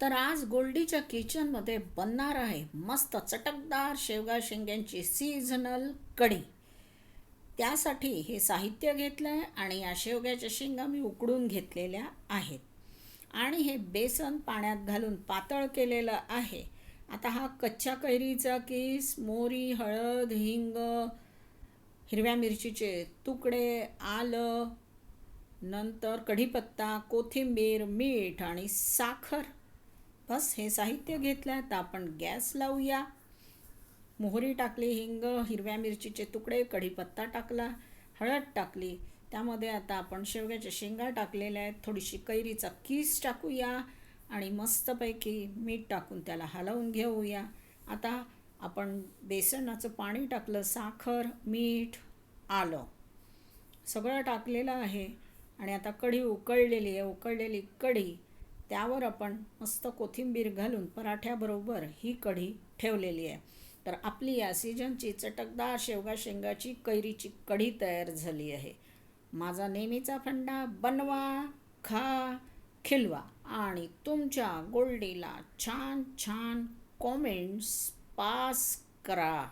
तर आज गोल्डीच्या किचनमध्ये बनणार आहे मस्त चटकदार शेवगा शेंग्यांची सीझनल कढी. त्यासाठी हे साहित्य घेतलं आहे आणि या शेवग्याच्या शेंगा मी उकडून घेतलेल्या आहेत. आणि हे बेसन पाण्यात घालून पातळ केलेलं आहे. आता हा कच्च्या कैरीचा किस मोरी हळद हिंग हिरव्या मिरचीचे तुकडे आलं नंतर कढीपत्ता कोथिंबीर मीठ आणि साखर बस हे साहित्य घेतलं आहे तर आपण गॅस लावूया. मोहरी टाकली हिंग हिरव्या मिरचीचे तुकडे कढीपत्ता टाकला हळद टाकली. त्यामध्ये आता आपण शेवग्याच्या शेंगा टाकलेल्या आहेत. थोडीशी कैरीचा किस टाकूया आणि मस्तपैकी मीठ टाकून त्याला हलवून घेऊया. आता आपण बेसनाचं पाणी टाकलं साखर मीठ आलं. सगळं टाकलेलं आहे. आणि आता कढी उकळलेली आहे उकळलेली कढी. त्यावर आपण मस्त कोथिंबीर घालून पराठ्याबरोबर ही कढी ठेवलेली आहे. तर आपली या सीजनची चटकदार शेवगा शेंगाची कैरीची कढी तयार झाली आहे. माझा नेहमीचा फंडा बनवा खा खिलवा आणि तुमच्या गोल्डीला छान छान कॉमेंट्स पास करा.